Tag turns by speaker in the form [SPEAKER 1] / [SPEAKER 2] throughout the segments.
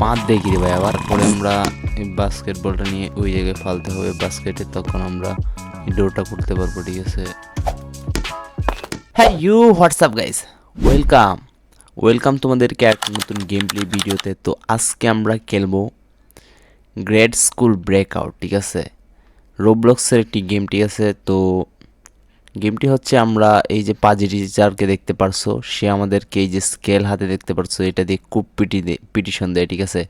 [SPEAKER 1] পাঁচ দেখি রে ভাই, আবার পরে আমরা বাস্কেটবলটা নিয়ে ওই জায়গায় ফালতে হবে। বাস্কেটে তখন আমরা ডোরটা করতে পারব, ঠিক আছে? হ্যাঁ you what's up guys welcome welcome তোমাদেরকে একটা নতুন গেম প্লে ভিডিওতে তো আজকে আমরা খেলব গ্রেড স্কুল ব্রেকআউট ঠিক আছে? রোবলক্সের একটি গেম ঠিক আছে? তো গেমটি হচ্ছে আমরা এই যে পাজি টিচারকে দেখতে পারছ, সে আমাদেরকে এই যে স্কেল হাতে দেখতে পারছ, এটা দিয়ে খুব পিটি পিটিশন দেয়, ঠিক আছে?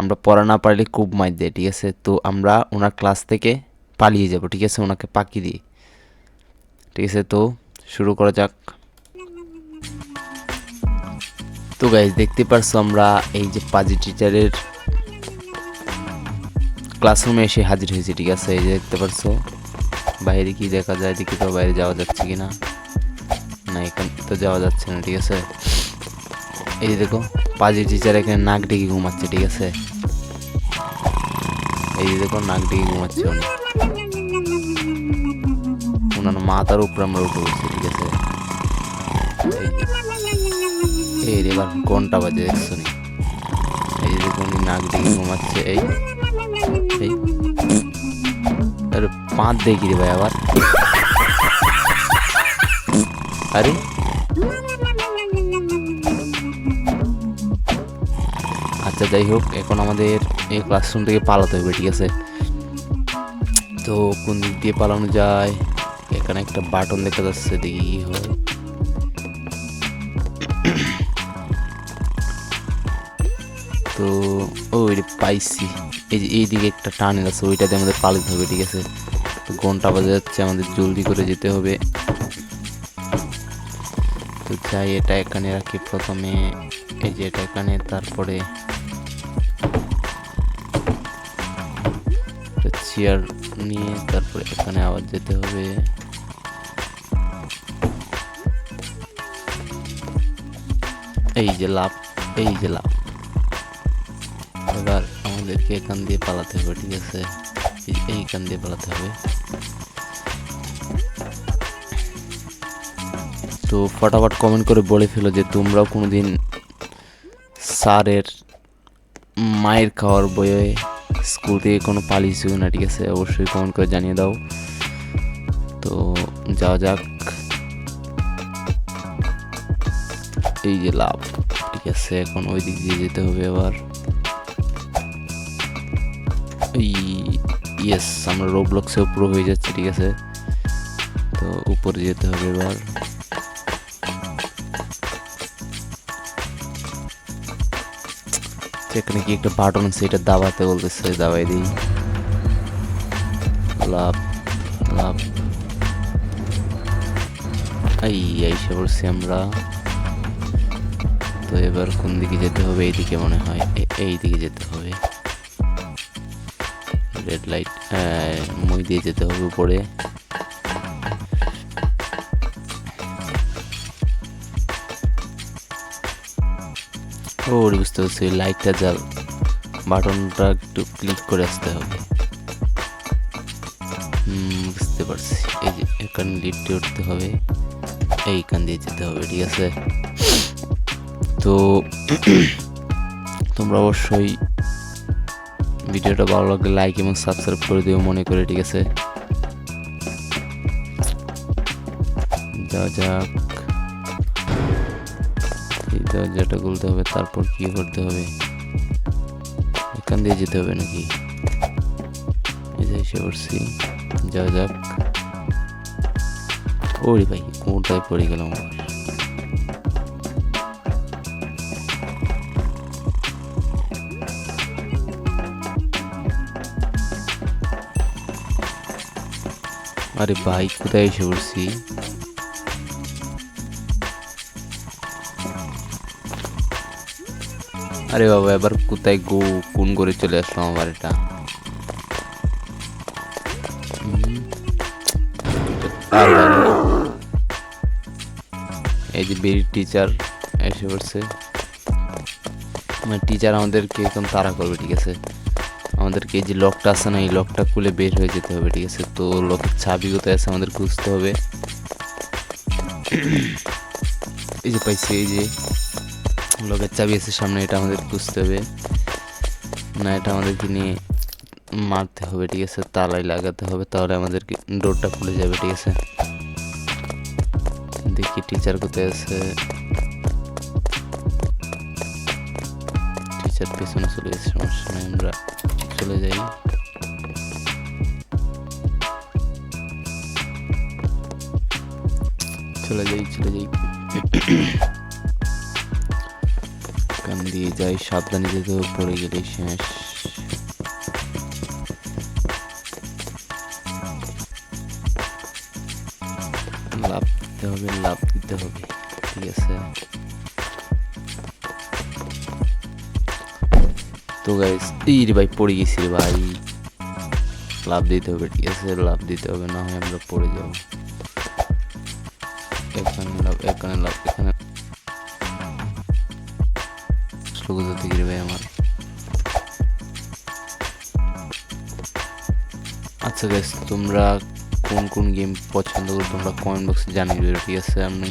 [SPEAKER 1] আমরা পড়া না পারলে খুব মাইর দেয়, ঠিক আছে? তো আমরা ওনার ক্লাস থেকে পালিয়ে যাব, ঠিক আছে? ওনাকে পাকি দিই ঠিক আছে, তো শুরু করা যাক। তো গাইজ দেখতে পারছ আমরা এই যে পাজি টিচারের ক্লাসরুমে এসে হাজির হয়েছি, ঠিক আছে? এই যে দেখতে পারছ। বাইরে কি দেখা যায়, দেখি তো বাইরে যাওয়া যাচ্ছে কি না। না, এখান তো যাওয়া যাচ্ছে না, ঠিক আছে? এই যে দেখো, পাজি টিচার এখানে নাক ডেকে ঘুমাচ্ছে, ঠিক আছে? এই যে দেখো, নাক ডেকে ঘুমাচ্ছে ওনার মাথার উপরে আমরা উঠে বসছি ঠিক আছে? এই রে, এবার ঘণ্টা বাজে, দেখছ এই যে দেখো, উনি নাক ডেকে ঘুমাচ্ছে, এই। এই। পাঁচ দেখি রে ভাই আবার। আরে? আচ্ছা যাই হোক, এখন আমাদের এই ক্লাসরুম থেকে পালাতে হবে, ঠিক আছে? তো কোন দিক দিয়ে পালানো যায়? এখানে একটা বাটন দেখা যাচ্ছে, দেখি কি হয়। তো ওই পাইছি। এই যে, এইদিকে একটা টানেল আছে, ওইটাতে আমাদের পালাতে হবে, ঠিক আছে? ঘণ্টা বাজে যাচ্ছে, আমাদের জলদি করে যেতে হবে। তো যাই, এটা এখানে রাখি প্রথমে। এই যে এটা এখানে, তারপরে চেয়ার নিয়ে তারপরে এখানে আবার যেতে হবে। এই যে লাভ এই যে লাভ এবার আমাদেরকে এখান দিয়ে পালাতে হবে, ঠিক আছে? এইখান দিয়ে পালাতে হবে। তো ফটাফট কমেন্ট করে বলে ফেলো যে তোমরাও কোনোদিন স্যারের মায়ের খাওয়ার বইয়ে স্কুল থেকে কোনো পালিয়েছো না, ঠিক আছে? অবশ্যই কমেন্ট করে জানিয়ে দাও। তো যাওয়া যাক। এই যে লাভ, ঠিক আছে? এখন ওই দিক দিয়ে যেতে হবে এবার ইয়েস, আমরা রোবলক্সে উপরে হয়ে যাচ্ছে, ঠিক আছে? তো উপরে যেতে হবে এবার। এখানে কি একটা বাটন আছে, এটা দাবাতে বলতেছে, দাবাই দিই। লাভ লাভ। এই এসে পড়ছি আমরা। তো এবার কোন দিকে যেতে হবে? এইদিকে মনে হয়, এ- এই দিকে যেতে হবে। রেড লাইট মই দিয়ে যেতে হবে উপরে। ও বুঝতে পারছি লাইটটা জাল বাটনটা একটু ক্লিক করে আসতে হবে। বুঝতে পারছি। এই যে, এখানে লিফটে উঠতে হবে। এইখান দিয়ে যেতে হবে, ঠিক আছে? তো, তোমরা অবশ্যই ভিডিওটা ভালো লাগলে লাইক এবং সাবস্ক্রাইব করে দিও, মনে করে, ঠিক আছে? যা যাক। এই দরজাটা খুলতে হবে, তারপর কি করতে হবে? এখান দিয়ে যেতে হবে নাকি? এসে পড়ছি। যা যাক। ওরে ভাই, কোনটায় পড়ে গেলাম আবার? আরে ভাই, কোথায় এসে পড়ছি? আরে বাবা, এবার কোথায় গো, কোন করে চলে আসলাম আমার এটা। এই যে বেরি টিচার এসে পড়ছে। মানে টিচার আমাদেরকে এখন তাড়া করবে, ঠিক আছে? আমাদেরকে এই যে লকটা আছে না, এই লকটা খুলে বের হয়ে যেতে হবে, ঠিক আছে? তো লকের চাবি কোথায় আছে, আমাদের খুঁজতে হবে। এই যে পাইছি, এই যে লোকের চাবি আছে সামনে, এটা আমাদের বুঝতে হবে। না, এটা আমাদেরকে নিয়ে মারতে হবে, ঠিক আছে? তালাই লাগাতে হবে, তাহলে আমাদেরকে ডোরটা খুলে যাবে, ঠিক আছে? দেখি টিচার কোথায় আছে। টিচার পেছনে চলে গেছে, সমস্যা নেই, আমরা চলে যাই। চলে যাই চলে যাই। কান দিয়ে যাই, সাবধানে যেতে পড়ে গেলে শেষ। লাভ দিতে হবে লাভ দিতে হবে, ঠিক আছে? তো গাইস এই রে ভাই পড়ে গেছি রে ভাই। লাভ দিতে হবে, ঠিক আছে? লাভ দিতে হবে, না হয় আমরা পড়ে যাব। এখানে লাভ এখানে লাভ, এখানে ভাই আমার। আচ্ছা গাইস তোমরা কোন কোন গেম পছন্দ করো, তোমরা কমেন্ট বক্সে জানিয়ে দেবে, ঠিক আছে? আমি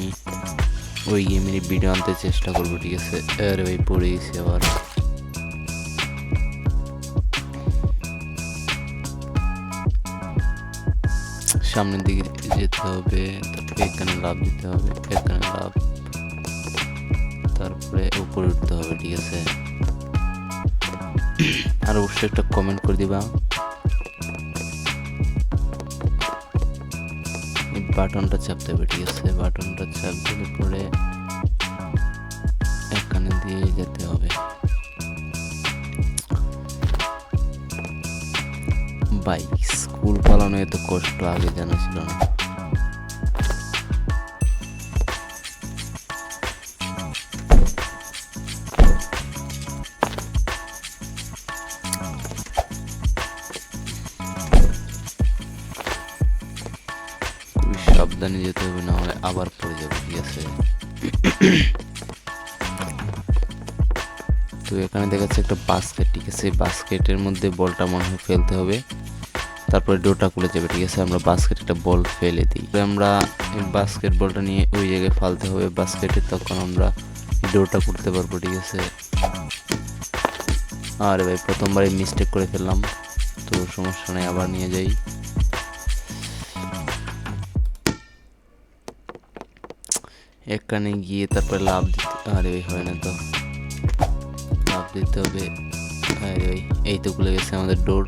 [SPEAKER 1] ওই গেমেরই ভিডিও আনতে চেষ্টা করব, ঠিক আছে? আরে ভাই পড়ে গেছি আবার। সামনের দিকে যেতে হবে, তারপরে এখানে লাভ দিতে হবে, এখানে লাভ তারপরে উপরে উঠতে হবে, ঠিক আছে? আর অবশ্যই একটা কমেন্ট করে দিবা। বাটনটা চাপতে হবে, ঠিক আছে? বাটনটা চাপ দিলে পরে এখানে দিয়ে যেতে হবে। বাইক স্কুল পালানো এত কষ্ট আগে জানা ছিল না। সাবধানে যেতে হবে, না হলে আবার পড়ে যাবে, ঠিক আছে? তো এখানে দেখাচ্ছে একটা বাস্কেট ঠিক আছে? বাস্কেটের মধ্যে বলটা মনে হয় ফেলতে হবে। তারপরে ডোটা খুলে যাবে ঠিক আছে? আমরা বাস্কেট একটা বল ফেলে দিই। আমরা বাস্কেট বলটা নিয়ে ওই জায়গায় ফালতে হবে বাস্কেটে তখন আমরা ডোটা করতে পারব, ঠিক আছে? আরে ভাই প্রথমবারই মিস্টেক করে ফেললাম। তো সমস্যা নেই, আবার নিয়ে যাই। এখানে গিয়ে তারপরে লাভ দিতে, আরে ওই হয় না তো। লাভ দিতে হবে। আরে ভাই, এই তো খুলে গেছে আমাদের ডোর।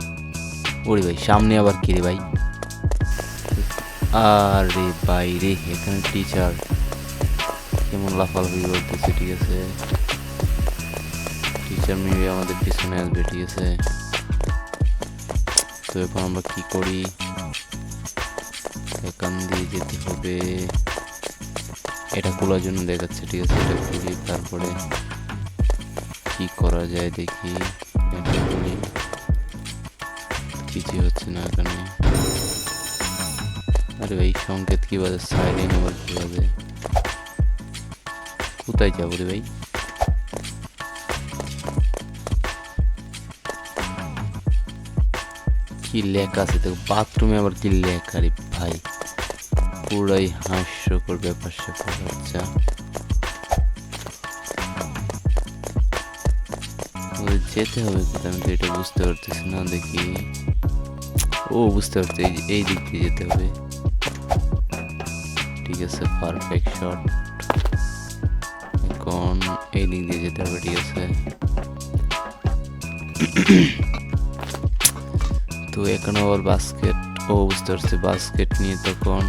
[SPEAKER 1] ওরে ভাই, সামনে আবার কি রে ভাই? আরে ভাই রে, এখানে টিচার কেমন লাফালাফি করতেছে, ঠিক আছে? টিচার মেবি আমাদের পিছনে আসবে, ঠিক আছে? তো এখন আমরা কি করি? এখান দিয়ে যেতে হবে। এটা খোলার জন্য দেখাচ্ছে, ঠিক আছে? এটা খুলি, তারপরে কি করা যায় দেখি। কিছু হচ্ছে না এখানে আরে ভাই সংকেত কি বাজে সাইলেন কি বাজে কোথায় যাব রে ভাই? কি লেখা আছে দেখো বাথরুমে আবার কি লেখা রে ভাই, পুরাই হাস্যকর ব্যাপার স্যাপার আচ্ছা। যেতে হবে কোথায় আমি তো এটা বুঝতে পারতেছি না, দেখি। ও, বুঝতে পারছি। এই এই দিক দিয়ে যেতে হবে। ঠিক আছে পারফেক্ট শট এখন এই দিক দিয়ে যেতে হবে, ঠিক আছে। তো এখানে আবার বাস্কেট ও, বুঝতে পারছি বাস্কেট নিয়ে তখন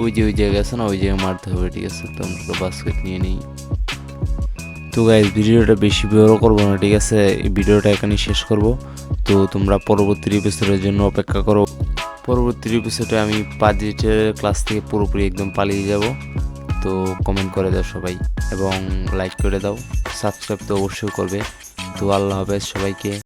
[SPEAKER 1] ওই যে ওই জায়গা আছে না, ওই জায়গায় মারতে হবে, ঠিক আছে। তো আমরা বাস্কেট নিয়ে নিই। তো গাইজ ভিডিওটা বেশি বড় করব না, ঠিক আছে? এই ভিডিওটা এখানেই শেষ করব। তো তোমরা পরবর্তী এপিসোডের জন্য অপেক্ষা করো। পরবর্তী এপিসোডে আমি পাজিটের ক্লাস থেকে পুরোপুরি একদম পালিয়ে যাব। তো কমেন্ট করে দাও সবাই, এবং লাইক করে দাও। সাবস্ক্রাইব তো অবশ্যই করবে। তো আল্লাহ হাফেজ সবাইকে।